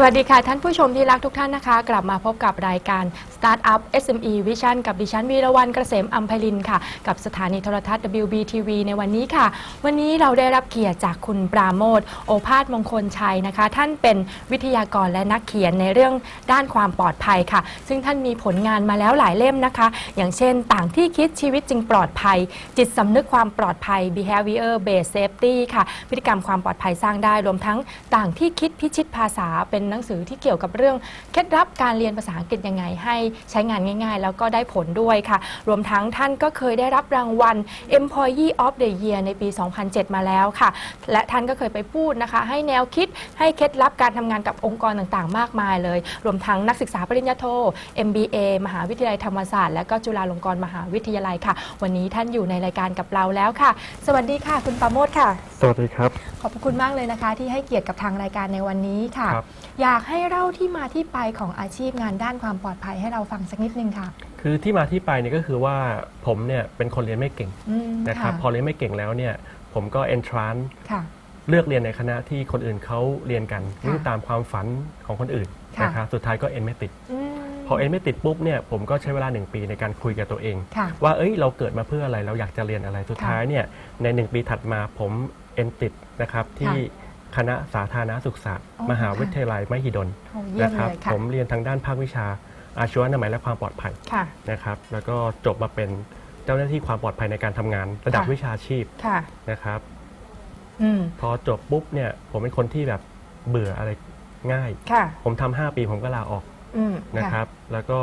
สวัสดีค่ะ ท่านผู้ชมที่รักทุกท่านนะคะ กลับมาพบกับรายการ Startup SME Vision กับดิฉันวีรวันเกษมอัมพลินค่ะ กับสถานีโทรทัศน์ WBTV ในวันนี้ค่ะ วันนี้เราได้รับเกียรติจากคุณปราโมทโอภาสมงคลชัยนะคะ ท่านเป็นวิทยากรและนักเขียนในเรื่องด้านความปลอดภัยค่ะ ซึ่งท่านมีผลงานมาแล้วหลายเล่มนะคะ อย่างเช่น ต่างที่คิดชีวิตจึงปลอดภัย จิตสำนึกความปลอดภัย behavior based safety ค่ะ พฤติกรรมความปลอดภัยสร้างได้รวมทั้งต่างที่คิดพิชิตภาษาเป็นหนังสือที่เกี่ยวกับเรื่องเคล็ดลับการเรียนภาษาอังกฤษยังไงให้ใช้งานง่าย ๆ แล้วก็ได้ผลด้วยค่ะ รวมทั้งท่านก็เคยได้รับรางวัล Employee of the Year ในปี 2007 มาแล้วค่ะ และท่านก็เคยไปพูดนะคะ ให้แนวคิดให้เคล็ดลับการทำงานกับองค์กรต่างๆ มากมายเลย รวมทั้งนักศึกษาปริญญาโท MBA มหาวิทยาลัยธรรมศาสตร์และก็จุฬาลงกรณ์มหาวิทยาลัยค่ะ วันนี้ท่านอยู่ในรายการกับเราแล้วค่ะ สวัสดีค่ะ คุณปราโมทค่ะ สวัสดีครับ ขอบพระคุณมากเลยนะคะ ที่ให้เกียรติกับทางรายการในวันนี้ค่ะ ครับอยากให้เล่าที่มาที่ไปของอาชีพงานด้านความปลอดภัยให้เราฟังสักนิดนึงค่ะ คือที่มาที่ไปเนี่ยก็คือว่าผมเนี่ยเป็นคนเรียนไม่เก่งอืมนะครับพอเรียนไม่เก่งแล้วเนี่ยผมก็ entrance ค่ะ เลือกเรียนในคณะที่คนอื่นเขาเรียนกันค่ะวิ่งตามความฝันของคนอื่นค่ะ นะครับสุดท้ายก็เอ็นไม่ติด อืม พอเอ็นไม่ติดปุ๊บเนี่ยผมก็ใช้เวลา 1 ปีในการคุยกับตัวเอง ค่ะว่าเอ้ยเราเกิดมาเพื่ออะไรเราอยากจะเรียนอะไรสุดค่ะท้ายเนี่ยใน 1 ปีถัดมาผมเอ็นติดนะครับที่ คณะสาธารณสุขศาสตร์อ๋อมหาวิทยาลัยมหิดลโอ้เยี่ยมนะครัเลยค่ะผมเรียนทางด้านภาควิชาอาชีวนามัยและความปลอดภัยค่ะ นะครับ แล้วก็จบมาเป็นเจ้าหน้าที่ความปลอดภัยในการทำงาน ระดับค่ะ วิชาชีพค่ะ นะครับ อืมพอจบปุ๊บเนี่ยผมเป็นคนที่แบบเบื่ออะไรง่าย ค่ะ ผมทำ5ปีผมก็ลาออกอืมนะครับ แล้วก็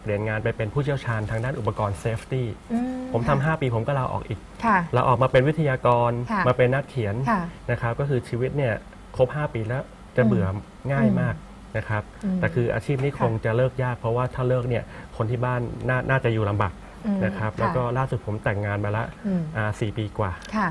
เปลี่ยนงานไปเป็นผู้เชี่ยวชาญทางด้านอุปกรณ์เซฟตี้อืผมทำ5ปีผมก็ลาออกอีกค่ะ ลาออกมาเป็นวิทยากรค่ะมาเป็นนักเขียนค่ะนะครับก็คือชีวิตเนี่ยครบ 5 ปีแล้วจะเบื่อง่ายอืมมากนะครับอืมแต่คืออาชีพนี้ค่ะ คงจะเลิกยาก เพราะว่าถ้าเลิกเนี่ยคนที่บ้านน่าน่าจะอยู่ลำบากอืมนะครับแล้วก็ล่าสุดผมแต่งงานมาละอืมอ่าสี่ปีกว่า ค่ะ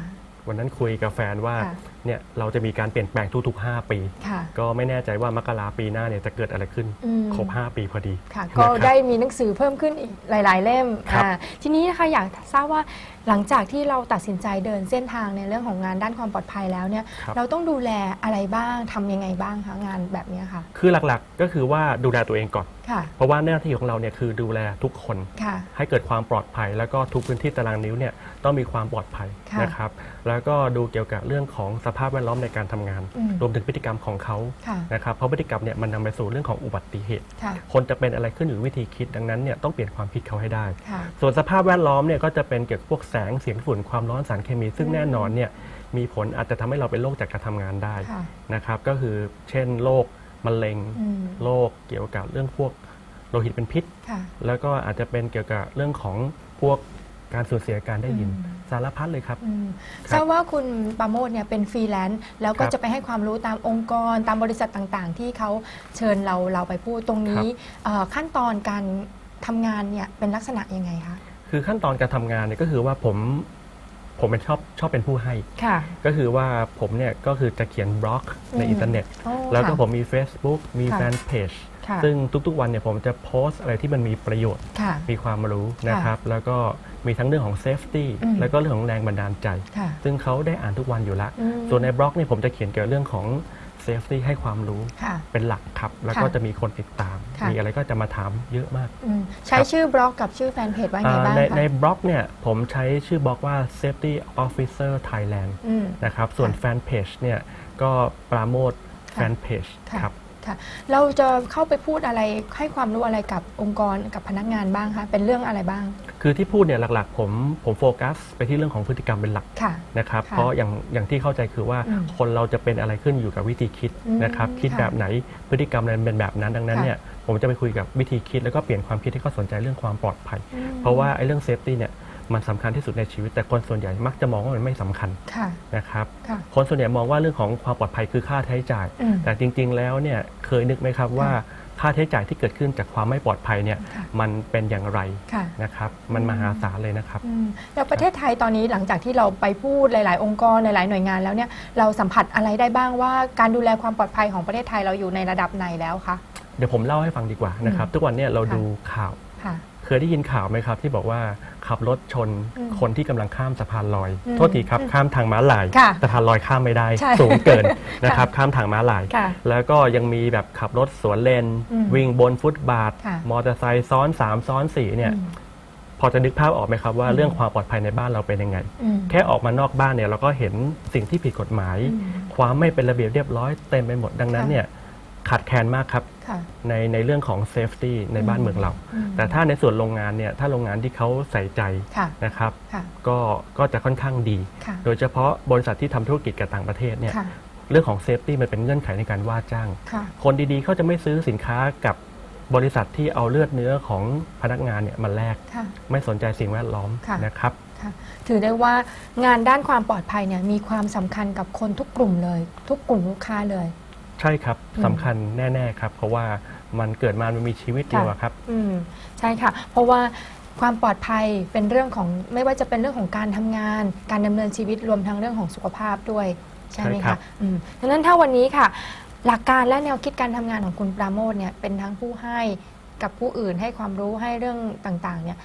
วันนั้นคุยกับแฟนว่าค่ะ เนี่ยเราจะมีการเปลี่ยนแปลงทุกๆ 5 ปี ค่ะ ก็ไม่แน่ใจว่ามกราปีหน้าเนี่ยจะเกิดอะไรขึ้นอืม ครบ 5 ปีพอดีค่ะนะครับก็ได้มีหนังสือเพิ่มขึ้นอีกหลาย ๆ เล่มครับ อ่าทีนี้นะคะอยากทราบว่าหลังจากที่เราตัดสินใจเดินเส้นทางในเรื่องของงานด้านความปลอดภัยแล้วเนี่ย ครับ เราต้องดูแลอะไรบ้างทำยังไงบ้างคะงานแบบเนี้ยค่ะ คือหลักๆก็คือว่าดูแลตัวเองก่อนค่ะ เพราะว่าหน้าที่ของเราเนี่ยคือดูแลทุกคนค่ะให้เกิดความปลอดภัย แล้วก็ทุกพื้นที่ตารางนิ้วเนี่ยต้องมีความปลอดภัยค่ะนะครับแล้วก็ดูเกี่ยวกับเรื่องของสภาพแวดล้อมในการทำงานอืมรวมถึงพฤติกรรมของเขาค่ะนะครับเพราะพฤติกรรมเนี่ยมันนำไปสู่เรื่องของอุบัติเหตุค่ะคนจะเป็นอะไรขึ้นอยู่วิธีคิดดังนั้นเนี่ยต้องเปลี่ยนความคิดเขาให้ได้ค่ะส่วนสภาพแวดล้อมเนี่ยก็จะเป็นเกี่ยวกับพวกแสงเสียงฝุ่นความร้อนสารเคมี ซึ่งแน่นอนเนี่ยมีผลอาจจะทำให้เราเป็นโรคจากการทำงานได้ค่ะนะครับก็คือเช่นโรค มะเร็งอืมโรคเกี่ยวกับเรื่องพวกโลหิตเป็นพิษค่ะแล้วก็อาจจะเป็นเกี่ยวกับเรื่องของพวกการสูญเสียการได้ยินอืมสารพัดเลยครับอืมครับทราบว่าคุณปราโมทเนี่ยเป็นฟรีแลนซ์แล้วก็ครับจะไปให้ความรู้ตามองค์กรตามบริษัทต่างๆ ที่เขาเชิญเราเราไปพูดตรงนี้เอ่อขั้นตอนการทำงานเนี่ยเป็นลักษณะยังไงคะคือขั้นตอนการทำงานเนี่ยก็คือว่าผม ผมเป็นชอบชอบเป็นผู้ให้ ค่ะ ก็คือว่าผมเนี่ยก็คือจะเขียนบล็อกในอืมอินเทอร์เน็ต โอ้แล้วก็ค่ะผมมี Facebook มีค่ะแฟนเพจ ค่ะ ซึ่งทุกๆวันเนี่ยผมจะโพสต์อะไรที่มันมีประโยชน์ ค่ะ มีความรู้นะครับ แล้วก็มีทั้งเรื่องของเซฟตี้ อืมแล้วก็เรื่องของแรงบันดาลใจ ค่ะซึ่งเขาได้อ่านทุกวันอยู่แล้วอืม ส่วนในบล็อกเนี่ยผมจะเขียนเกี่ยวกับเรื่องของเซฟตี้ให้ความรู้ค่ะ เป็นหลักครับ แล้วค่ะก็จะมีคนติดตาม ค่ะ มีอะไรก็จะมาถามเยอะมากอืมใช้ชื่อบล็อกกับชื่อแฟนเพจว่าไงอ่าบ้างในคะในบล็อกเนี่ยผมใช้ชื่อบล็อกว่า safety officer Thailand อืม นะครับ ส่วนค่ะแฟนเพจเนี่ยก็ปราโมทแฟนเพจค่ะ ครับ ค่ะ เราจะเข้าไปพูดอะไรให้ความรู้อะไรกับองค์กรกับพนักงานบ้างคะเป็นเรื่องอะไรบ้าง คือที่พูดเนี่ยหลักๆ ผมผมโฟกัส ไปที่เรื่องของพฤติกรรมเป็นหลักค่ะ นะครับ ค่ะเพราะอย่างอย่างที่เข้าใจคือว่าอืมคนเราจะเป็นอะไรขึ้นอยู่กับวิธีคิดอืมนะครับ คิดค่ะแบบไหนพฤติกรรมนั้นเป็นแบบนั้นดังนั้นค่ะ เนี่ยผมจะไปคุยกับวิธีคิดแล้วก็เปลี่ยนความคิดให้เขาสนใจเรื่องความปลอดภัยอืมเพราะว่าไอ้เรื่องเซฟตี้เนี่ย มันสำคัญที่สุดในชีวิต แต่คนส่วนใหญ่มักจะมองว่ามันไม่สำคัญค่ะนะครับค่ะคนส่วนใหญ่มองว่าเรื่องของความปลอดภัยคือค่าใช้จ่ายอืมแต่จริง ๆ แล้วเนี่ยเคยนึกไหมครับว่าค่าใช้จ่ายที่เกิดขึ้นจากความไม่ปลอดภัยเนี่ยค่ะมันเป็นอย่างไรค่ะนะครับมันมหาศาลเลยนะครับอืมแล้วประเทศไทยตอนนี้หลังจากที่เราไปพูดหลาย ๆ องค์กรหลาย ๆ หน่วยงานแล้วเนี่ยเราสัมผัสอะไรได้บ้างว่าการดูแลความปลอดภัยของประเทศไทยเราอยู่ในระดับไหนแล้วคะเดี๋ยวผมเล่าให้ฟังดีกว่านะครับทุกวันเนี่ยเราค่ะดูข่าวค่ะ เคยได้ยินข่าวไหมครับที่บอกว่าขับรถชนอืมคนที่กำลังข้ามสะพานลอยอืมโทษทีครับข้ามทางม้าลายค่ะสะพานลอยข้ามไม่ได้ใช่สูงเกินนะครับข้ามทางม้าลายค่ะแล้วก็ยังมีแบบขับรถสวนเลนอืมวิ่งบนฟุตบาทค่ะมอเตอร์ไซค์ซ้อน 3 ซ้อน4เนี่ยอืมพอจะนึกภาพออกไหมครับว่าอืมเรื่องความปลอดภัยในบ้านเราเป็นยังไงอืมแค่ออกมานอกบ้านเนี่ยเราก็เห็นสิ่งที่ผิดกฎหมายอืมความไม่เป็นระเบียบเรียบร้อยเต็มไปหมดดังนั้นค่ะเนี่ย ขาดแคลนมากครับ ค่ะ ในในเรื่องของเซฟตี้ในบ้านเมืองเรา อืม แต่ถ้าในส่วนโรงงานเนี่ยถ้าโรงงานที่เขาใส่ใจค่ะ นะครับ ค่ะ ก็ก็จะค่อนข้างดี ค่ะ โดยเฉพาะบริษัทที่ทำธุรกิจกับต่างประเทศเนี่ยค่ะ เรื่องของเซฟตี้มันเป็นเงื่อนไขในการว่าจ้าง ค่ะ คนดีๆเขาจะไม่ซื้อสินค้ากับบริษัทที่เอาเลือดเนื้อของพนักงานเนี่ยมาแลกค่ะ ไม่สนใจสิ่งแวดล้อมค่ะ นะครับ ค่ะ ถือได้ว่างานด้านความปลอดภัยเนี่ยมีความสำคัญกับคนทุกกลุ่มเลย ทุกกลุ่มลูกค้าเลย ใช่ครับอืมสำคัญแน่ๆครับ เพราะว่ามันเกิดมามันมีชีวิตเดียวอะครับ อืมใช่ค่ะ เพราะว่าความปลอดภัยเป็นเรื่องของไม่ว่าจะเป็นเรื่องของการทำงาน การดำเนินชีวิตรวมทั้งเรื่องของสุขภาพด้วยใช่ไหมใช่ครัคะบ อืมดังนั้นถ้าวันนี้ค่ะ หลักการและแนวคิดการทำงานของคุณปราโมทเนี่ยเป็นทั้งผู้ให้กับผู้อื่นให้ความรู้ให้เรื่องต่างๆ เนี่ย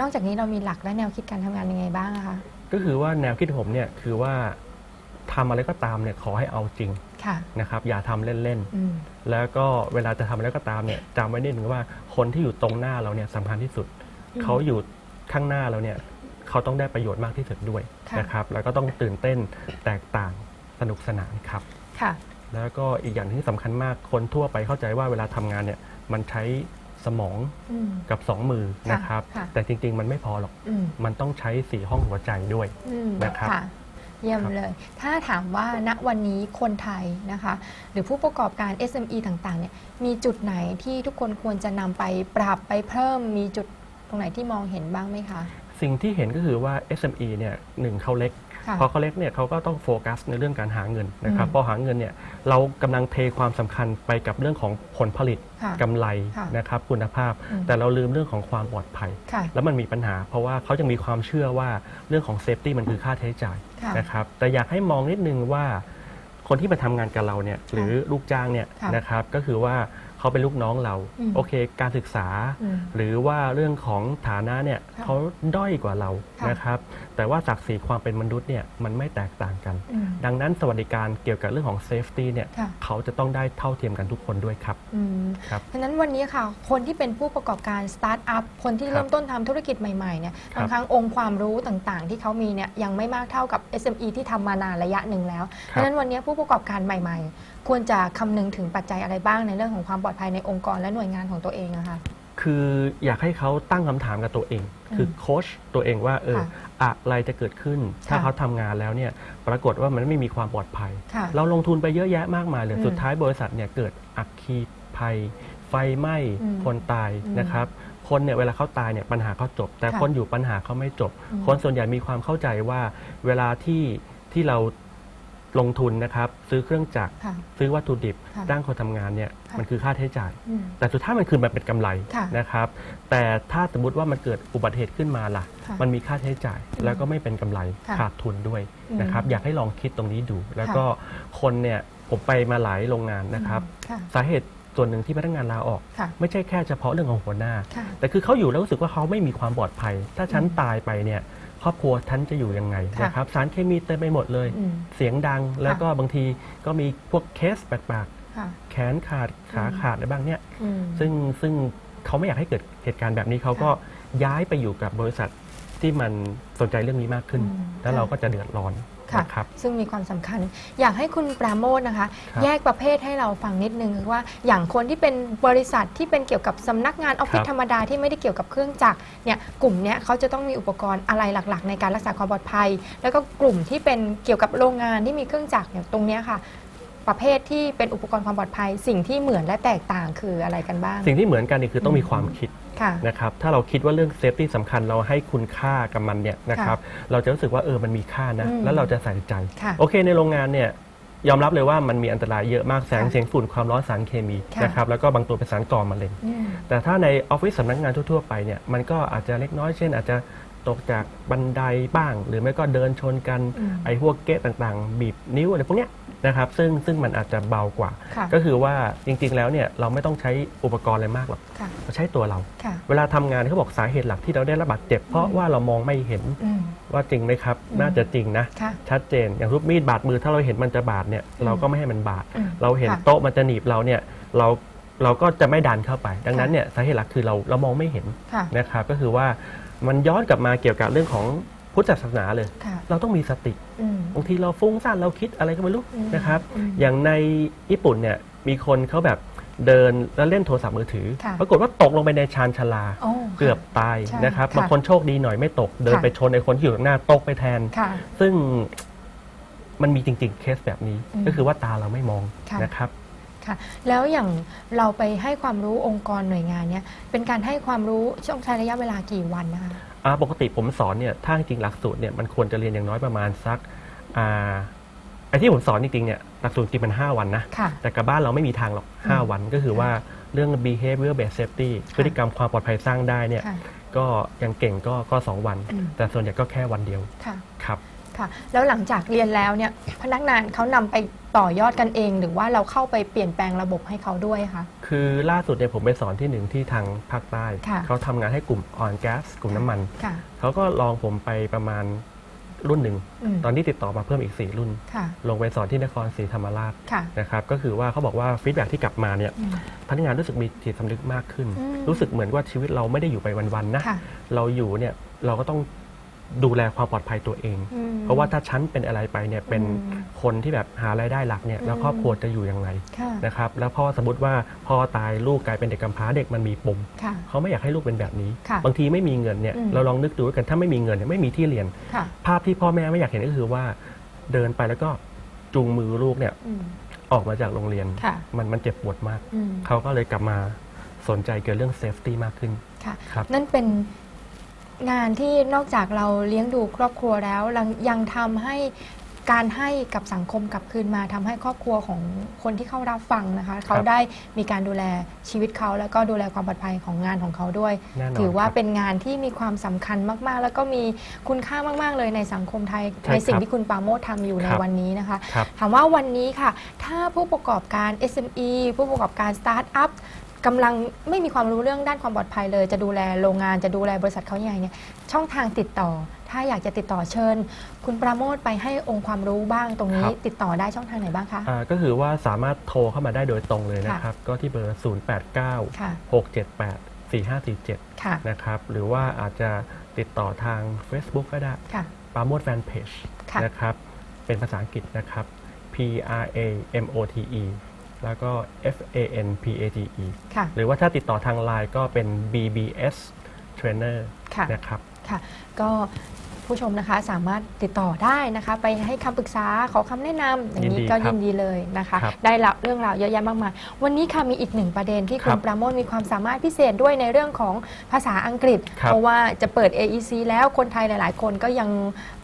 นอกจากนี้เรามีหลักและแนวคิดการทำงานยังไงบ้างอะคะ ก็คือว่าแนวคิดของผมเนี่ยคือว่าทำอะไรก็ตามเนี่ยขอให้เอาจริง ค่ะ นะครับอย่าทำเล่นอืมๆแล้วก็เวลาจะทำอะไรก็ตามเนี่ยจำไว้นิดนึงว่าคนที่อยู่ตรงหน้าเราเนี่ยสำคัญที่สุดอืมเขาอยู่ข้างหน้าเราเนี่ยเขาต้องได้ประโยชน์มากที่สุดด้วยค่ะ นะครับ แล้วก็ต้องตื่นเต้นแตกต่างสนุกสนานครับ ค่ะ แล้วก็อีกอย่างที่สำคัญมากคนทั่วไปเข้าใจว่าเวลาทำงานเนี่ยมันใช้สมองอืม กับสองมือค่ะนะครับค่ะ แต่จริง ๆ มันไม่พอหรอก อืมมันต้องใช้สี่ห้องหัวใจด้วย อืมนะครับ ค่ะ เยี่ยมครับเลย ถ้าถามว่าณวันนี้คนไทยนะคะ หรือผู้ประกอบการ SME ต่างๆเนี่ยมีจุดไหนที่ทุกคนควรจะนำไปปรับไปเพิ่มมีจุดตรงไหนที่มองเห็นบ้างไหมคะ สิ่งที่เห็นก็คือว่า SME เนี่ยหนึ่งเขาเล็กค่ะ พอเขาเล็กเนี่ยเขาก็ต้องโฟกัสในเรื่องการหาเงินนะครับอืมพอหาเงินเนี่ยเรากำลังเทความสำคัญไปกับเรื่องของผลผลิตค่ะกำไรค่ะนะครับคุณภาพอืมแต่เราลืมเรื่องของความปลอดภัยค่ะแล้วมันมีปัญหา เพราะว่าเขายังมีความเชื่อว่าเรื่องของเซฟตี้มันคือค่าใช้จ่ายค่ะนะครับแต่อยากให้มองนิดนึงว่าคนที่มาทำงานกับเราเนี่ยหรือลูกจ้างเนี่ยค่ะนะครับก็คือว่า เขาเป็นลูกน้องเราอืมโอเค การศึกษาอืมหรือว่าเรื่องของฐานะเนี่ยค่ะเขาด้อยกว่าเราค่ะนะครับ แต่ว่าศักดิ์ศรีความเป็นมนุษย์เนี่ยมันไม่แตกต่างกันอืมดังนั้นสวัสดิการเกี่ยวกับเรื่องของเซฟตี้เนี่ยค่ะเขาจะต้องได้เท่าเทียมกันทุกคนด้วยครับอืมครับดังนั้นวันนี้ค่ะ คนที่เป็นผู้ประกอบการสตาร์ทอัพคนที่ครับเริ่มต้นทำธุรกิจใหม่ๆเนี่ยครับบางครั้งองค์ความรู้ต่างๆ ที่เขามีเนี่ยยังไม่มากเท่ากับ SME ที่ทำมานานระยะหนึ่งแล้วคดัรับงนั้นวันนี้ผู้ประกอบการใหม่ ๆ ควรจะคำนึงถึงปัจจัยอะไรบ้างในเรื่องของความปลอดภัยในองค์กรและหน่วยงานของตัวเองอะคะ คืออยากให้เขาตั้งคำถามกับตัวเองอืมคือโค้ชตัวเองว่าเออค่ะอะไรจะเกิดขึ้น ถ้าค่ะเขาทำงานแล้วเนี่ยปรากฏว่ามันไม่มีความปลอดภัย ค่ะเราลงทุนไปเยอะแยะมากมายเลยอืมสุดท้ายบริษัทเนี่ยเกิดอัคคีภัย ไฟไหม้อืมคนตายอืมนะครับคนเนี่ยเวลาเขาตายเนี่ยปัญหาเขาจบ แต่ค่ะคนอยู่ปัญหาเขาไม่จบ อืมคนส่วนใหญ่มีความเข้าใจว่าเวลาที่ที่เรา ลงทุนนะครับซื้อเครื่องจักร ค่ะ ซื้อวัตถุดิบค่ะจ้างคนทำงานเนี่ยค่ะ มันคือค่าใช้จ่าย อืม แต่สุดท้ายมันคือมันเป็นกำไรค่ะนะครับ แต่ถ้าสมมติว่ามันเกิดอุบัติเหตุขึ้นมาล่ะ ค่ะมันมีค่าใช้จ่ายอืมแล้วก็ไม่เป็นกำไรค่ะขาดทุนด้วยอืมนะครับ อยากให้ลองคิดตรงนี้ดู แล้วก็คนเนี่ยผมไปมาหลายโรงงานนะครับ ค่ะ สาเหตุส่วนหนึ่งที่พนักงานลาออก ค่ะ ไม่ใช่แค่เฉพาะเรื่องของหัวหน้า ค่ะ แต่คือเขาอยู่แล้วรู้สึกว่าเขาไม่มีความปลอดภัย ถ้าฉันอืมตายไปเนี่ย ครอบครัวฉันจะอยู่ยังไงค่ะนะครับสารเคมีเต็มไปหมดเลย อืมเสียงดังแล้วก็บางทีก็มีพวกเคสแปลกค่ะ ๆแขนขาดขาอืม ขาดอะไรบ้างเนี่ย อืม ซึ่งซึ่งเขาไม่อยากให้เกิดเหตุการณ์แบบนี้เขาก็ย้ายไปอยู่กับบริษัทที่มันสนใจเรื่องนี้มากขึ้น อืมแล้วเราค่ะ ก็จะเดือดร้อน ค่ะ นะครับ ซึ่งมีความสำคัญ อยากให้คุณปราโมทนะคะ ครับแยกประเภทให้เราฟังนิดนึงคือว่าอย่างคนที่เป็นบริษัทที่เป็นเกี่ยวกับสำนักงานออฟฟิศครับ ธรรมดาที่ไม่ได้เกี่ยวกับเครื่องจักรเนี่ยกลุ่มเนี้ยเขาจะต้องมีอุปกรณ์อะไรหลักๆ ในการรักษาความปลอดภัย แล้วก็กลุ่มที่เป็นเกี่ยวกับโรงงานที่มีเครื่องจักรเนี่ยตรงเนี้ยค่ะ ประเภทที่เป็นอุปกรณ์ความปลอดภัย สิ่งที่เหมือนและแตกต่างคืออะไรกันบ้าง สิ่งที่เหมือนกันนี่คือต้องมีอืมความคิด ค่ะ นะครับถ้าเราคิดว่าเรื่องเซฟตี้สำคัญเราให้คุณค่ากับมันเนี่ยนะครับเราจะรู้สึกว่าเออมันมีค่านะอืมแล้วเราจะใส่ใจ ค่ะโอเคในโรงงานเนี่ยยอมรับเลยว่ามันมีอันตรายเยอะมากแสงค่ะเสียงฝุ่นความร้อนสารเคมีค่ะ นะครับแล้วก็บางตัวเป็นสารก่อมะเร็ง อืม แต่ถ้าในออฟฟิศสำนักงานทั่วๆไปเนี่ยมันก็อาจจะเล็กน้อยเช่น อาจจะ ตกจากบันไดบ้าง หรือไม่ก็เดินชนกันอืมไอ้พวกเกะต่างๆ บีบนิ้วอะไรพวกเนี้ยนะครับซึ่งซึ่งมันอาจจะเบากว่า ค่ะ ก็คือว่าจริงๆแล้วเนี่ยเราไม่ต้องใช้อุปกรณ์อะไรมากหรอกค่ะ เราใช้ตัวเรา ค่ะ เวลาทำงานเขาบอกสาเหตุหลักที่เราได้รับบาดเจ็บ เพราะว่าเรามองไม่เห็นอืม ว่าจริงไหมครับ อืม น่าจะจริงนะ ค่ะ ชัดเจนอย่างรูปมีดบาดมือถ้าเราเห็นมันจะบาดเนี่ยเราก็ไม่ให้มันบาด อืมเราเห็นค่ะโต๊ะมันจะหนีบเราเนี่ยเราเราก็จะไม่ดันเข้าไป ดังนั้นเนี่ยสาเหตุหลักคือเราเรามองไม่เห็นค่ะ นะครับก็คือว่า มันย้อนกลับมาเกี่ยวกับเรื่องของพุทธศาสนาเลย ค่ะเราต้องมีสติอืม บางทีเราฟุ้งซ่านเราคิดอะไรก็ไม่รู้อืมนะครับ อืมอย่างในญี่ปุ่นเนี่ยมีคนเขาแบบเดินแล้วเล่นโทรศัพท์มือถือ ค่ะ ปรากฏว่าตกลงไปในชานชาลา โอ้ เกือบตายใช่นะครับค่ะบางคนโชคดีหน่อยไม่ตก เดินค่ะ ไปชนไอ้คนที่อยู่ข้างหน้าตกไปแทน ค่ะ ซึ่งมันมีจริงๆเคสแบบนี้ อืมก็คือว่าตาเราไม่มองค่ะ นะครับ ค่ะ แล้วอย่างเราไปให้ความรู้องค์กรหน่วยงานเนี้ยเป็นการให้ความรู้ช่วงใช้ระยะเวลากี่วันนะคะอ่าปกติผมสอนเนี่ยถ้าจริงๆหลักสูตรเนี่ยมันควรจะเรียนอย่างน้อยประมาณสักอ่าไอ้ที่ผมสอนจริงๆเนี่ยหลักสูตรจริงมัน 5 วันนะ ค่ะแต่กับบ้านเราไม่มีทางหรอกอืม5วันก็คือว่าเรื่อง behavior based safety พฤติกรรมความปลอดภัยสร้างได้เนี่ยค่ะ ก็ยังเก่งก็ก็สองวัน อืม แต่ส่วนใหญ่ก็แค่วันเดียวค่ะ ครับ ค่ะ แล้วหลังจากเรียนแล้วเนี่ยพนักงานเขานำไปต่อยอดกันเอง หรือว่าเราเข้าไปเปลี่ยนแปลงระบบให้เขาด้วยคะ คือล่าสุดเนี่ยผมไปสอนที่หนึ่งที่ทางภาคใต้ค่ะ เขาทำงานให้กลุ่มออนแก๊สกลุ่มน้ำมัน ค่ะ เขาก็ลองผมไปประมาณรุ่นหนึ่ง อืมตอนที่ติดต่อมาเพิ่มอีก 4 รุ่น ค่ะ ลงไปสอนที่นครศรีธรรมราชค่ะ นะครับ ก็คือว่าเขาบอกว่าฟีดแบ็ที่กลับมาเนี่ยอืม พนักงานรู้สึกมีจิตสำนึกมากขึ้น อืมรู้สึกเหมือนว่าชีวิตเราไม่ได้อยู่ไปวันๆนะ ค่ะ เราอยู่เนี่ยเราก็ต้อง ดูแลความปลอดภัยตัวเอง อืม เพราะว่าถ้าฉันเป็นอะไรไปเนี่ยเป็นอืมคนที่แบบหารายได้หลักเนี่ยแล้วอืมครอบครัวจะอยู่ยังไงค่ะนะครับแล้วพ่อสมมติว่าพ่อตายลูกกลายเป็นเด็กกำพร้าเด็กมันมีปม ค่ะ เขาไม่อยากให้ลูกเป็นแบบนี้ ค่ะบางทีไม่มีเงินเนี่ยอืม เราลองนึกดูแล้วกันถ้าไม่มีเงินเนี่ยไม่มีที่เรียน ค่ะภาพที่พ่อแม่ไม่อยากเห็นก็คือว่า เดินไปแล้วก็จูงมือลูกเนี่ยอืม ออกมาจากโรงเรียน ค่ะ มันมันเจ็บปวดมาก อืมเขาก็เลยกลับมาสนใจเกี่ยวเรื่องเซฟตี้มากขึ้น ค่ะ ครับ นั่นเป็น งานที่นอกจากเราเลี้ยงดูครอบครัวแล้วยังยังทำให้การให้กับสังคมกลับคืนมาทำให้ครอบครัวของคนที่เข้ารับฟังนะคะ เขาได้มีการดูแลชีวิตเขา แล้วก็ดูแลความปลอดภัยของงานของเขาด้วย แน่นอนถือว่าครับเป็นงานที่มีความสำคัญมาก ๆ แล้วก็มีคุณค่ามาก ๆ เลยในสังคมไทยใช่ในสิ่งครับที่คุณปราโมททำอยู่ในครับ วันนี้นะคะ ครับ ถามว่าวันนี้ค่ะ ถ้าผู้ประกอบการ SME ผู้ประกอบการสตาร์ทอัพ กำลังไม่มีความรู้เรื่องด้านความปลอดภัยเลย จะดูแลโรงงานจะดูแลบริษัทเขาอย่างไรเนี่ยช่องทางติดต่อ ถ้าอยากจะติดต่อเชิญ คุณปราโมทไปให้องค์ความรู้บ้างตรงนี้ครับ ติดต่อได้ช่องทางไหนบ้างคะ อ่าก็คือว่าสามารถโทรเข้ามาได้โดยตรงเลยนะครับ ก็ที่เบอร์ 0 8 9 ค่ะ6 7 8 4 5 4 7 ค่ะนะครับหรือว่าอาจจะติดต่อทาง Facebook ก็ได้ค่ะ ปาโมดแฟนเพจค่ะ นะครับ เป็นภาษาอังกฤษนะครับ P R A M O T E แล้วก็ F A N P A T E ค่ะ หรือว่าถ้าติดต่อทางไลน์ก็เป็น BBS Trainer ค่ะ นะครับ ค่ะ ก็ผู้ชมนะคะสามารถติดต่อได้นะคะ ไปให้คำปรึกษาขอคำแนะนำอย่างยินนี้ดีก็ครับยินดีเลยนะคะ ครับได้รับเรื่องราวเยอะแยะมากมายวันนี้ค่ะมีอีกหนึ่งประเด็นที่คุครัณบปราโมทมีความสามารถพิเศษด้วยในเรื่องของภาษาอังกฤษ ครับเพราะว่าจะเปิด AEC แล้วคนไทยหลาย ๆ คนก็ยัง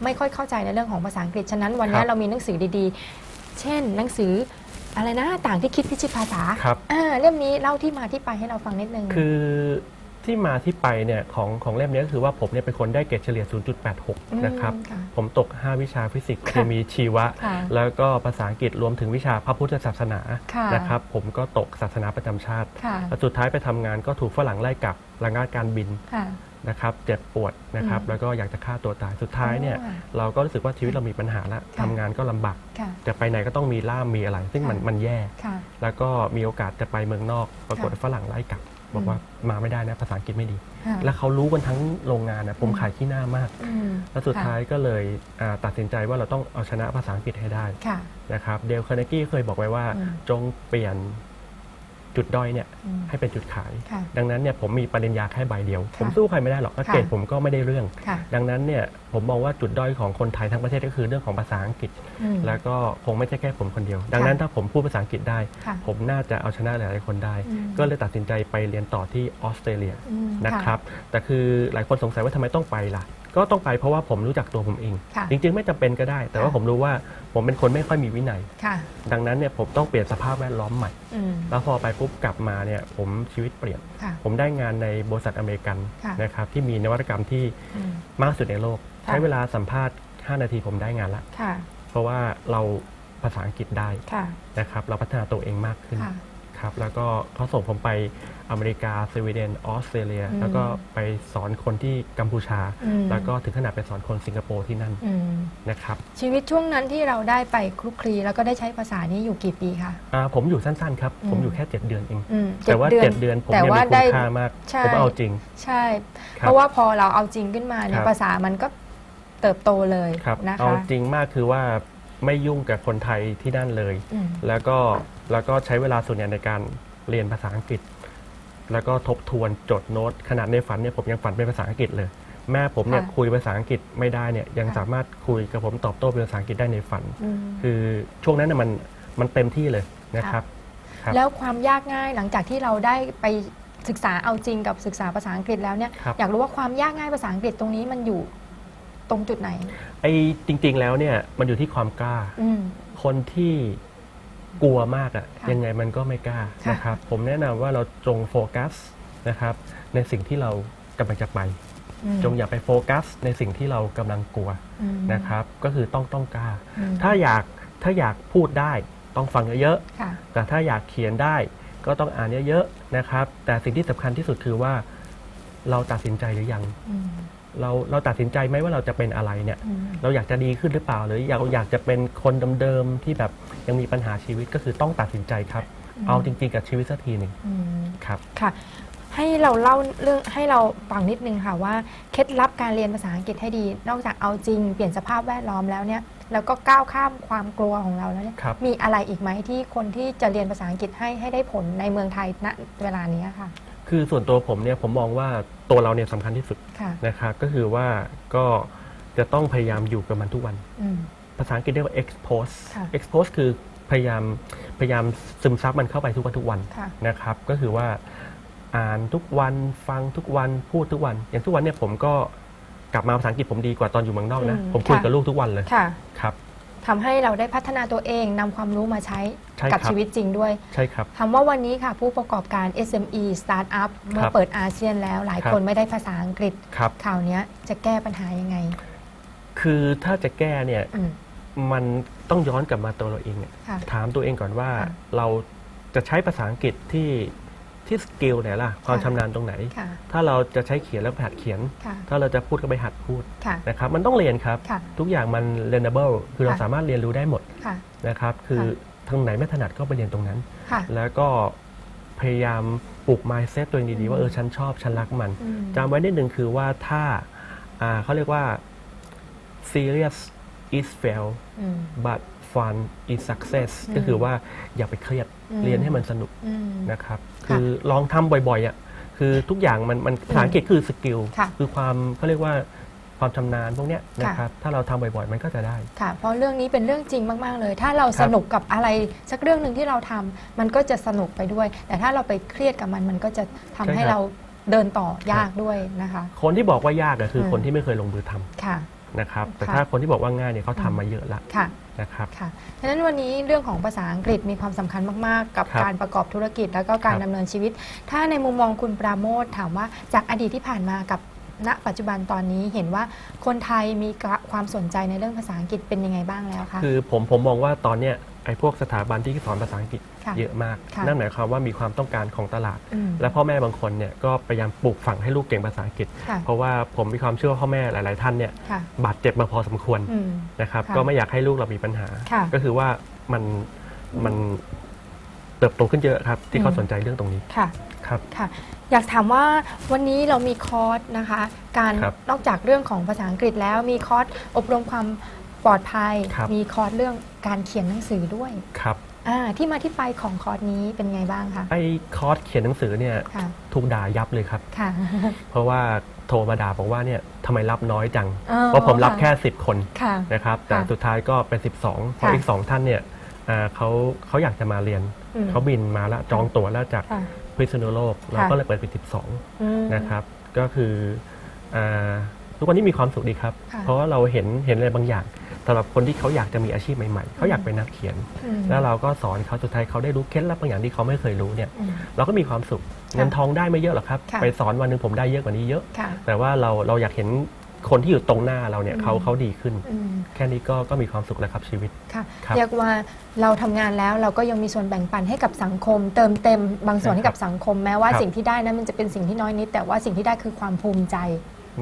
ไม่ค่อยเข้าใจในเรื่องของภาษาอังกฤษฉะนั้นวันนี้ครับ เรามีหนังสือดีๆ เช่น หนังสือ อะไรนะต่างที่คิดพิชิตภาษาครับ อ่าเล่มนี้เล่าที่มาที่ไปให้เราฟังนิดนึง คือที่มาที่ไปเนี่ยของของเล่มนี้ก็คือว่าผมเนี่ยเป็นคนได้เกรดเฉลี่ยอืม0.86 นะครับค่ะผมตก 5 วิชาฟิสิกส์ค่ะเคมีชีวะ ค่ะแล้วก็ภาษาอังกฤษรวมถึงวิชาพระพุทธศาสนาค่ะ นะครับ ผมก็ตกศาสนาประจำชาติค่ะ แล้วสุดท้ายไปทำงานก็ถูกฝรั่งไล่กลับระงงับการบิน ค่ะ นะครับเจ็บปวดนะครับอืมแล้วก็อยากจะฆ่าตัวตายสุดท้ายเนี่ยอ๋อเราก็รู้สึกว่าชีวิตเรามีปัญหาแล้วค่ะทำงานก็ลำบากค่ะจะไปไหนก็ต้องมีล่ามมีอะไร ซึ่งมันค่ะมันแย่ค่ะแล้วก็มีโอกาสจะไปเมืองนอก ปรากฏค่ะฝรั่งไล่กลับ บอกว่ามาไม่ได้นะภาษาอังกฤษไม่ดีค่ะแล้วเขารู้กันทั้งโรงงานนะผมอืมขายขี้หน้ามากอืมแล้วสุดค่ะท้ายก็เลยอ่าตัดสินใจว่าเราต้องเอาชนะภาษาอังกฤษให้ได้ค่ะนะครับเดลคาร์เนกี้เคยบอกไว้ว่าอืมจงเปลี่ยน จุดด้อยเนี่ยอืมให้เป็นจุดขาย ค่ะดังนั้นเนี่ยผมมีปริญญาแค่ใบเดียวค่ะผมสู้ใครไม่ได้หรอกแล้วค่ะเกรดผมก็ไม่ได้เรื่อง ค่ะดังนั้นเนี่ยผมมองว่าจุดด้อยของคนไทยทั้งประเทศก็คือเรื่องของภาษาอังกฤษ อืม แล้วก็คงไม่ใช่แค่ผมคนเดียว ดังนั้นถ้าผมพูดภาษาอังกฤษได้ ค่ะผมน่าจะเอาชนะหลายๆคนได้ อืมก็เลยตัดสินใจไปเรียนต่อที่ออสเตรเลียอืมนะครับ แต่คือหลายคนสงสัยว่าทำไมต้องไปล่ะ ก็ต้องไปเพราะว่าผมรู้จักตัวผมเอง ค่ะจริง ๆ ไม่จำเป็นก็ได้ แต่ว่าค่ะ ผมรู้ว่าผมเป็นคนไม่ค่อยมีวินัย ค่ะดังนั้นเนี่ยผมต้องเปลี่ยนสภาพแวดล้อมใหม่ อืมแล้วพอไปปุ๊บกลับมาเนี่ยผมชีวิตเปลี่ยน ค่ะ ผมได้งานในบริษัทอเมริกันค่ะ นะครับที่มีนวัตกรรมที่อืม มากที่สุดในโลก ค่ะ ใช้เวลาสัมภาษณ์ 5 นาทีผมได้งานละ ค่ะเพราะว่าเราภาษาอังกฤษได้ค่ะนะครับเราพัฒนาตัวเองมากขึ้น ค่ะ ครับ แล้วก็เขาส่งผมไปอเมริกาสวีเดนออสเตรเลียอืมแล้วก็ไปสอนคนที่กัมพูชาอืมแล้วก็ถึงขนาดไปสอนคนสิงคโปร์ที่นั่นอืมนะครับ ชีวิตช่วงนั้นที่เราได้ไปคลุกคลีแล้วก็ได้ใช้ภาษานี้อยู่กี่ปีคะอ่าผมอยู่สั้นๆครับอืมผมอยู่แค่ 7 เดือนเองอืมแต่ว่า 7 เดือนผมแต่เนี่ยว่ามีคุได้ณค่ามากใช่ผมเอาจริง ใช่คเพรับราะว่าพอเราเอาจริงขึ้นมาเนี่คยรับภาษามันก็เติบโตเลยครับนะเอาคะจริงมากคือว่าไม่ยุ่งกับคนไทยที่นั่นเลยอืมแล้วก็ แล้วก็ใช้เวลาส่วนใหญ่ในการเรียนภาษาอังกฤษ แล้วก็ทบทวนจดโน้ต ขนาดในฝันเนี่ยผมยังฝันเป็นภาษาอังกฤษเลย แม่ผมเนี่ยค่ะคุยภาษาอังกฤษไม่ได้เนี่ยยังค่ะสามารถคุยกับผมตอบโต้เป็นภาษาอังกฤษได้ในฝันอืมคือช่วงนั้นน่ะมันมันเต็มที่เลยนะครับครับแล้วความยากง่ายหลังจากที่เราได้ไปศึกษาเอาจริงกับศึกษาภาษาอังกฤษแล้วเนี่ยครับอยากรู้ว่าความยากง่ายภาษาอังกฤษตรงนี้มันอยู่ตรงจุดไหนไอ้จริง ๆ แล้วเนี่ยมันอยู่ที่ความกล้าอืมคนที่ กลัวมากอะค่ะยังไงมันก็ไม่กล้าค่ะ นะครับผมแนะนำว่าเราจงโฟกัสนะครับในสิ่งที่เรากำลังจะไปอืมจงอย่าไปโฟกัส ในสิ่งที่เรากำลังกลัวอืมนะครับก็คือต้องต้องกล้า อืมถ้าอยากถ้าอยากพูดได้ต้องฟังเยอะค่ะ ๆแต่ถ้าอยากเขียนได้ก็ต้องอ่านเยอะๆนะครับแต่สิ่งที่สำคัญที่สุดคือว่าเราตัดสินใจหรือยัง อืม เราเราตัดสินใจไหมว่าเราจะเป็นอะไรเนี่ยอืมเราอยากจะดีขึ้นหรือเปล่า หรืออยากอยากจะเป็นคนเดิมๆที่แบบยังมีปัญหาชีวิตก็คือต้องตัดสินใจครับ เอาจริงๆกับชีวิตสักทีหนึ่งอืมครับค่ะ ให้เราเล่าเรื่องให้เราฟังนิดนึงค่ะว่าเคล็ดลับการเรียนภาษาอังกฤษให้ดี นอกจากเอาจริงเปลี่ยนสภาพแวดล้อมแล้วเนี่ยแล้วก็ก้าวข้ามความกลัวของเราแล้วเนี่ยครับมีอะไรอีกไหมที่คนที่จะเรียนภาษาอังกฤษให้ให้ได้ผลในเมืองไทยณเวลานี้ค่ะ คือส่วนตัวผมเนี่ยผมมองว่าตัวเราเนี่ยสำคัญที่สุดค่ะนะครับก็คือว่าก็จะต้องพยายามอยู่กับมันทุกวัน อืม ภาษาอังกฤษเรียกว่า expose ค่ะ expose คือพยายามพยายามซึมซับมันเข้าไปทุกวันทุกวันค่ะ นะครับ ก็คือว่าอ่านทุกวันฟังทุกวันพูดทุกวัน อย่างทุกวันเนี่ยผมก็กลับมาภาษาอังกฤษผมดีกว่าตอนอยู่เมืองนอกนะ อืมผมคุยค่ะ กับลูกทุกวันเลยค่ะ ครับ ทำให้เราได้พัฒนาตัวเองนำความรู้มาใช้ใช่กับครับ ชีวิตจริงด้วยใช่ครับ คำว่าวันนี้ค่ะ ผู้ประกอบการ SME Startup เมื่อครับเปิดอาเซียนแล้ว หลายครับ คนไม่ได้ภาษาอังกฤษครับ ข่าวเนี้ยจะแก้ปัญหายังไงคือถ้าจะแก้เนี่ย อืม มันต้องย้อนกลับมาตัวเราเองเนี่ยค่ะถามตัวเองก่อนว่าค่ะ เราจะใช้ภาษาอังกฤษที่ ที่สกิลไหนล่ะความค่ะชำนาญตรงไหน ค่ะ ถ้าเราจะใช้เขียนแล้วไปหัดเขียน ค่ะถ้าเราจะพูดก็ไปหัดพูดค่ะ นะครับมันต้องเรียนครับ ค่ะทุกอย่างมัน learnable คือเราค่ะ สามารถเรียนรู้ได้หมดค่ะ นะครับคือค่ะ ทางไหนไม่ถนัดก็ไปเรียนตรงนั้น ค่ะ แล้วก็พยายามปลูก mindset ตัวเองดี ๆ ว่าอืมเออฉันชอบฉันรักมันอืม จำไว้นิดหนึ่งคือว่าถ้าอ่าเขาเรียกว่า serious is fail อืม but fun is success อืมก็คือว่าอย่าไปเครียดอืมเรียนให้มันสนุกอืมนะครับค่ะคือลองทำบ่อยๆอะคือทุกอย่างมันมันภาษาอังกฤษคือสกิลค่ะคือความเขาเรียกว่าความชำนาญพวกเนี้ยค่ะนะครับ ถ้าเราทำบ่อยๆ มันก็จะได้ ค่ะ เพราะเรื่องนี้เป็นเรื่องจริงมากๆเลย ถ้าเราครับสนุกกับอะไรสักเรื่องหนึ่งที่เราทำมันก็จะสนุกไปด้วย แต่ถ้าเราไปเครียดกับมัน มันก็จะทำให้เราเดินต่อยากด้วยนะคะ คนที่บอกว่ายากอะคืออมคนที่ไม่เคยลงมือทำค่ะ นะครับแต่ค่ะถ้าคนที่บอกว่าง่ายเนี่ยเขาทำมาเยอะละค่ะ นะครับ ค่ะฉะนั้นวันนี้เรื่องของภาษาอังกฤษมีความสำคัญมาก ๆ กับครับการประกอบธุรกิจแล้วก็การครับ ดำเนินชีวิต ถ้าในมุมมองคุณปราโมทถามว่าจากอดีตที่ผ่านมากับณปัจจุบันตอนนี้เห็นว่าคนไทยมีความสนใจในเรื่องภาษาอังกฤษเป็นยังไงบ้างแล้วคะ คือผมผมมองว่าตอนเนี้ย ไอ้พวกสถาบันที่สอนภาษาอังกฤษค่ะเยอะมาก ค่ะนั่นหมายความว่ามีความต้องการของตลาด อืมและพ่อแม่บางคนเนี่ยก็พยายามปลูกฝังให้ลูกเก่งภาษาอังกฤษ ค่ะ เพราะว่าผมมีความเชื่อว่าพ่อแม่หลาย ๆ ท่านเนี่ยค่ะ บาดเจ็บมาพอสมควรอืม นะครับ ค่ะก็ไม่อยากให้ลูกเรามีปัญหา ค่ะก็คือว่ามันมันเติบโตขึ้นเยอะครับ ที่เขาอืม สนใจเรื่องตรงนี้ค่ะ ครับ ค่ะ อยากถามว่าวันนี้เรามีคอร์สนะคะ การครับ นอกจากเรื่องของภาษาอังกฤษแล้วมีคอร์สอบรมความ ปลอดภัย ครับ มีคอร์สเรื่องการเขียนหนังสือด้วยครับอ่าที่มาที่ไปของคอร์สนี้เป็นไงบ้างคะ ไอ้คอร์สเขียนหนังสือเนี่ยค่ะ ถูกด่ายับเลยครับ ค่ะ เพราะว่าโทรมาด่าบอกว่าเนี่ยทำไมรับน้อยจัง อ๋อเพราะผมรับค่ะ แค่ 10 คนค่ะ นะครับแต่ค่ะสุดท้ายก็เป็น 12เพราะค่ะอีก 2 ท่านเนี่ยอ่าเขาเขาอยากจะมาเรียน อืมเขาบินมาแล้วจองตั๋วแล้วจากค่ะพิษณุโลกเราค่ะก็เลยเปิดเป็นอืม12นะครับ ก็คืออาทุกวันนี้มีความสุขดีครับ ค่ะ เพราะว่าเราเห็นเห็นอะไรบางอย่าง สำหรับคนที่เขาอยากจะมีอาชีพใหม่ๆ เขาอยากเป็นนักเขียนอืมแล้วเราก็สอนเขาสุดท้ายเขาได้รู้เคล็ดลับบางอย่างที่เขาไม่เคยรู้เนี่ยอืมเราก็มีความสุขเงินทองได้ไม่เยอะหรอกครับค่ะไปสอนวันหนึ่งผมได้เยอะกว่านี้เยอะค่ะแต่ว่าเราเราอยากเห็นคนที่อยู่ตรงหน้าเราเนี่ยอืมเขาเขาดีขึ้นอืมแค่นี้ก็ก็มีความสุขแล้วครับชีวิตค่ะครับเรียกว่าเราทำงานแล้วเราก็ยังมีส่วนแบ่งปันให้กับสังคม เติมเต็มบางส่วนใช่ให้กับสังคมแม้ว่าครับสิ่งที่ได้นั้นมันจะเป็นสิ่งที่น้อยนิดแต่ว่าสิ่งที่ได้คือความภูมิใจ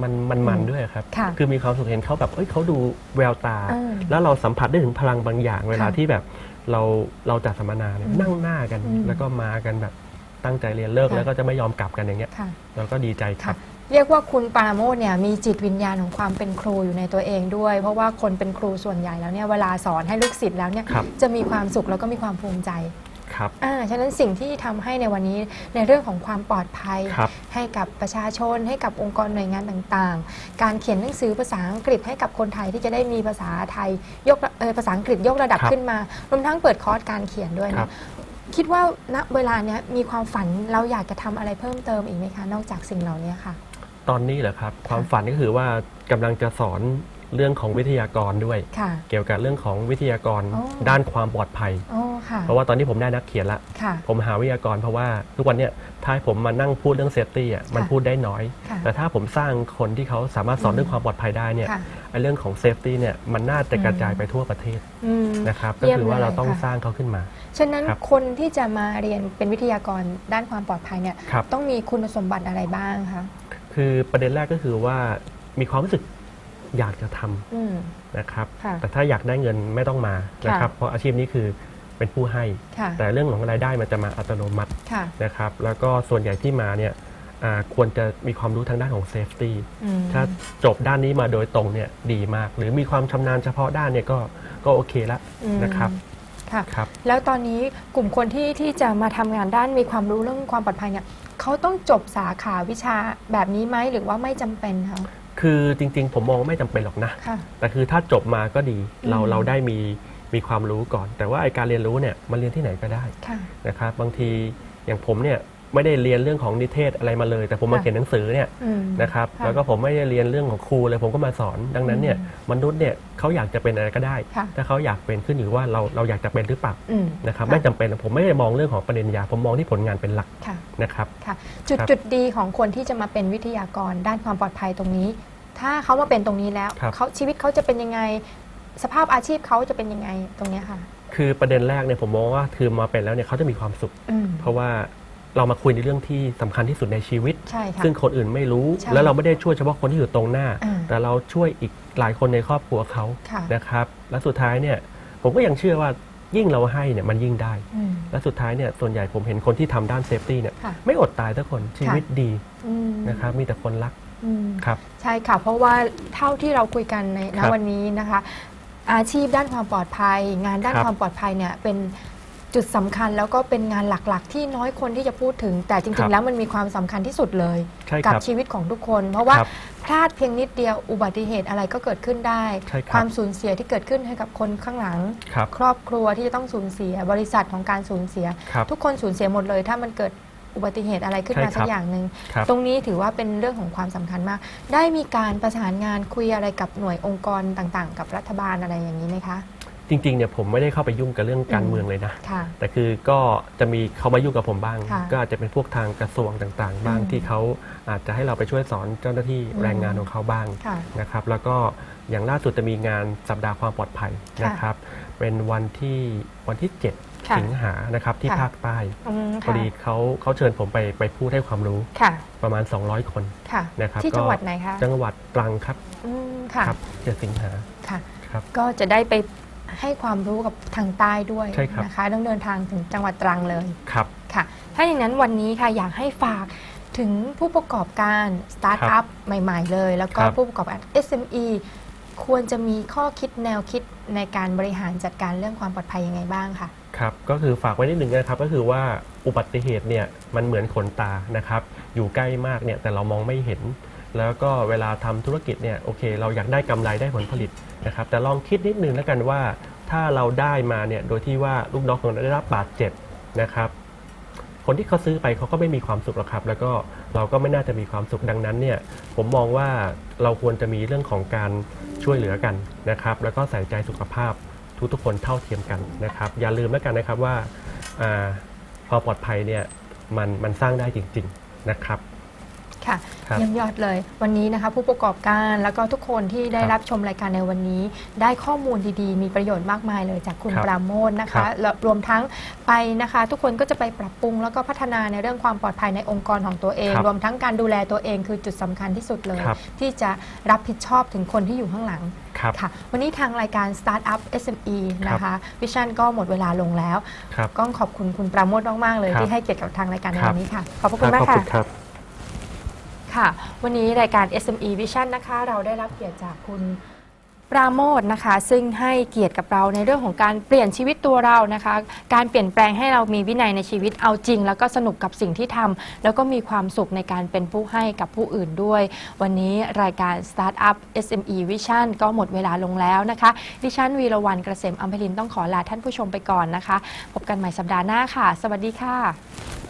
มันมันมันอืมด้วยครับค่ะคือมีความสุขเห็นเขาแบบเอ้ยเขาดูแววตาอืมแล้วเราสัมผัสได้ถึงพลังบางอย่าง เวลาค่ะที่แบบเราเราจัดสัมมนาเนี่ยอืมนั่งหน้ากัน อืมแล้วก็มากันแบบตั้งใจเรียนเลิกค่ะ แล้วก็จะไม่ยอมกลับกันอย่างเงี้ยค่ะ เราก็ดีใจคค่ะรับ เรียกว่าคุณปราโมทเนี่ยมีจิตวิญญาณของความเป็นครูอยู่ในตัวเองด้วย เพราะว่าคนเป็นครูส่วนใหญ่แล้วเนี่ยเวลาสอนให้ลูกศิษย์แล้วเนี่ยครับ จะมีความสุขแล้วก็มีความภูมิใจ ครับอ่าฉะนั้นสิ่งที่ทำให้ในวันนี้ในเรื่องของความปลอดภัยครับให้กับประชาชน ให้กับองค์กรหน่วยงานต่างๆ การเขียนหนังสือภาษาอังกฤษให้กับคนไทยที่จะได้มีภาษาไทยยกระเอ่อภาษาอังกฤษยกระดับครับขึ้นมารวมทั้งเปิดคอร์สการเขียนด้วยครันะบคิดว่าณเวลาเนี้ยมีความฝันเราอยากจะทำอะไรเพิ่มเติมอีกไหมคะ นอกจากสิ่งเหล่านี้ค่ะ ตอนนี้เหรอครับ ความฝันก็คือว่ากำลังจะสอน เรื่องของวิทยากรด้วย ค่ะ เกี่ยวกับเรื่องของวิทยากรอ๋อ ด้านความปลอดภัย โอ้ค่ะเพราะว่าตอนนี้ผมได้นักเขียนละ ค่ะ ผมหาวิทยากรเพราะว่าทุกวันเนี้ยถ้าให้ผมมานั่งพูดเรื่องเซฟตี้อะมันค่ะพูดได้น้อย ค่ะแต่ถ้าผมสร้างคนที่เขาสามารถสอนอืมเรื่องความปลอดภัยได้เนี่ยค่ะ ไอ้เรื่องของเซฟตี้เนี่ยมันน่าจะกระจายไปทั่วประเทศอืม นะครับก็เยี่ยมคือว่าเราต้องเลยค่ะ สร้างเขาขึ้นมา ฉะนั้นครับคนที่จะมาเรียนเป็นวิทยากรด้านความปลอดภัยเนี่ย ครับ ต้องมีคุณสมบัติอะไรบ้างคะ คือประเด็นแรกก็คือว่ามีความรู้สึก อยากจะทำอืมนะครับ ค่ะแต่ถ้าอยากได้เงินไม่ต้องมานะครับ เพราะอาชีพนี้คือเป็นผู้ให้ ค่ะ แต่เรื่องของรายได้มันจะมาอัตโนมัติค่ะ นะครับ แล้วก็ส่วนใหญ่ที่มาเนี่ยอ่าควรจะมีความรู้ทางด้านของเซฟตี้ อืม ถ้าจบด้านนี้มาโดยตรงเนี่ยดีมาก หรือมีความชำนาญเฉพาะด้านเนี่ยก็ก็โอเคละอืม นะครับค่ะ ครับ แล้วตอนนี้กลุ่มคนที่ที่จะมาทำงานด้านมีความรู้เรื่องความปลอดภัยเนี่ยเขาต้องจบสาขาวิชาแบบนี้ไหมหรือว่าไม่จำเป็นคะ คือจริงๆ ผมมองว่าไม่จำเป็นหรอกนะ ค่ะ แต่คือถ้าจบมาก็ดีเราอืม เราได้มีมีความรู้ก่อน แต่ว่าไอการเรียนรู้เนี่ยมันเรียนที่ไหนก็ได้ค่ะ นะครับบางทีอย่างผมเนี่ย ไม่ได้เรียนเรื่องของนิเทศอะไรมาเลย แต่ผมมาค่ะเขียนหนังสือเนี่ยอืมนะครับค่ะ แล้วก็ผมไม่ได้เรียนเรื่องของครูเลยผมก็มาสอน ดังนั้นเนี่ยอืมมนุษย์เนี่ยเขาอยากจะเป็นอะไรก็ได้ ค่ะ ถ้าเขาอยากเป็นขึ้นอยู่ว่าเราเราอยากจะเป็นหรือเปล่าอืม นะครับค่ะ ไม่จำเป็นผมไม่ได้มองเรื่องของประเด็นยาผมมองที่ผลงานเป็นหลักค่ะ นะครับ ค่ะ จุดครับจุดดีของคนที่จะมาเป็นวิทยากรด้านความปลอดภัยตรงนี้ ถ้าเขามาเป็นตรงนี้แล้วครับ เขาชีวิตเขาจะเป็นยังไง สภาพอาชีพเขาจะเป็นยังไงตรงเนี้ยค่ะ คือประเด็นแรกเนี่ยผมมองว่าคือมาเป็นแล้วเนี่ยเขาจะมีความสุข อืม เพราะว่า เรามาคุยในเรื่องที่สำคัญที่สุดในชีวิต ใช่ค่ะ ซึ่งคนอื่นไม่รู้ ใช่แล้วเราไม่ได้ช่วยเฉพาะคนที่อยู่ตรงหน้า อ่าแต่เราช่วยอีกหลายคนในครอบครัวเขาค่ะ นะครับ และสุดท้ายเนี่ยผมก็ยังเชื่อว่ายิ่งเราให้เนี่ยมันยิ่งได้ อืม และสุดท้ายเนี่ยส่วนใหญ่ผมเห็นคนที่ทำด้านเซฟตี้เนี่ยค่ะไม่อดตายทุกคนชีวิตดีอืมนะครับมีแต่คนรักอืม ครับ ใช่ค่ะ เพราะว่าเท่าที่เราคุยกันในณครับวันนี้นะคะ อาชีพด้านความปลอดภัย งานด้านครับความปลอดภัยเนี่ยเป็น จุดสำคัญแล้วก็เป็นงานหลักๆ ที่น้อยคนที่จะพูดถึง แต่จครัริง บๆ แล้วมันมีความสำคัญที่สุดเลย ใช่คกัรับ ชีวิตของทุกคน เพราะว่าครับพลาดเพียงนิดเดียวอุบัติเหตุอะไรก็เกิดขึ้นได้ ใช่ครับ ความสูญเสียที่เกิดขึ้นให้กับคนข้างหลัง ครับ ครอบครัวที่จะต้องสูญเสีย บริษัทของการสูญเสีย ครับทุกคนสูญเสียหมดเลย ถ้ามันเกิดอุบัติเหตุอะไรขึ้นมาใช่ครับสักอย่างหนึ่งครับ ตรงนี้ถือว่าเป็นเรื่องของความสำคัญมาก ได้มีการประสานงานคุยอะไรกับหน่วยองค์กรต่างๆ กับรัฐบาลอะไรอย่างนี้ไหมคะ จริงๆเนี่ยผมไม่ได้เข้าไปยุ่งกับเรื่องการเมืองเลยนะ ค่ะแต่คือก็จะมีเขามายุ่งกับผมบ้าง ค่ะก็อาจจะเป็นพวกทางกระทรวงต่างๆ บ้างอืมที่เขาอาจจะให้เราไปช่วยสอนเจ้าหน้าที่อืมแรงงานของเขาบ้างค่ะนะครับแล้วก็อย่างล่าสุดจะมีงานสัปดาห์ความปลอดภัยค่ะนะครับเป็นวันที่วันที่ 7 ค่ะสิงหานะครับที่ค่ะ ภาคใต้อืมพอค่ะดีเขาเขาเชิญผมไปไปพูดให้ความรู้ค่ะประมาณ 200 คน ค่ะ นะครับที่ก็ จังหวัดไหนคะจังหวัดตรังครับอืมค่ะครับเจ็ดสิงหาค่ะ ครับ ก็จะได้ไป ให้ความรู้กับทางใต้ด้วยใช่ครับ นะคะต้องเดินทางถึงจังหวัดตรังเลยครับ ค่ะ ถ้าอย่างนั้นวันนี้ค่ะอยากให้ฝากถึงผู้ประกอบการสตาร์ทอัพใหม่ ๆ เลย แล้วก็ครับ ผู้ประกอบการ SME ควรจะมีข้อคิดแนวคิดในการบริหารจัดการเรื่องความปลอดภัยยังไงบ้างค่ะ ครับก็คือฝากไว้นิดหนึ่งนะครับก็คือว่าอุบัติเหตุเนี่ยมันเหมือนขนตานะครับอยู่ใกล้มากเนี่ยแต่เรามองไม่เห็น แล้วก็เวลาทำธุรกิจเนี่ยโอเค เราอยากได้กำไรได้ผลผลิตนะครับแต่ลองคิดนิดนึงแล้วกันว่า ถ้าเราได้มาเนี่ยโดยที่ว่าลูกน้องของเราได้รับบาดเจ็บนะครับ คนที่เขาซื้อไปเขาก็ไม่มีความสุขหรอกครับ แล้วก็เราก็ไม่น่าจะมีความสุขดังนั้นเนี่ยผมมองว่าเราควรจะมีเรื่องของการช่วยเหลือกันนะครับ แล้วก็ใส่ใจสุขภาพทุกๆคนเท่าเทียมกันนะครับ อย่าลืมแล้วกันนะครับว่าอาพอปลอดภัยเนี่ยมันมันสร้างได้จริง ๆนะครับ ค่ะครับเยี่ยมยอดเลย วันนี้นะคะผู้ประกอบการแล้วก็ทุกคนที่ได้ครับรับชมรายการในวันนี้ ได้ข้อมูลดีๆ มีประโยชน์มากมายเลยจากคุณครับปราโมทนะครัคะบแล้วรวมทั้งไปนะคะ ทุกคนก็จะไปปรับปรุง แล้วก็พัฒนาในเรื่องความปลอดภัยในองค์กรของตัวเองครับรวมทั้งการดูแลตัวเองคือจุดสำคัญที่สุดเลยครับที่จะรับผิดชอบถึงคนที่อยู่ข้างหลังครับค่ะวันนี้ทางรายการ Startup SME นะคะวิชั่นก็หมดเวลาลงแล้วครับก็ขอบคุณคุณปราโมทมากๆเลยครับที่ให้เกียรติกับทางรายการในครับวันนี้ค่ะขอบพระคุณมากขอบค่ะคุณครับ ค่ะ วันนี้รายการ SME Vision นะคะ เราได้รับเกียรติจากคุณปราโมทนะคะ ซึ่งให้เกียรติกับเราในเรื่องของการเปลี่ยนชีวิตตัวเรานะคะ การเปลี่ยนแปลงให้เรามีวินัยในชีวิตเอาจริง แล้วก็สนุกกับสิ่งที่ทำแล้วก็มีความสุขในการเป็นผู้ให้กับผู้อื่นด้วย วันนี้รายการ Startup SME Vision ก็หมดเวลาลงแล้วนะคะ ดิฉันวีรวรรณเกษมอัมพลินต้องขอลาท่านผู้ชมไปก่อนนะคะ พบกันใหม่สัปดาห์หน้าค่ะ สวัสดีค่ะ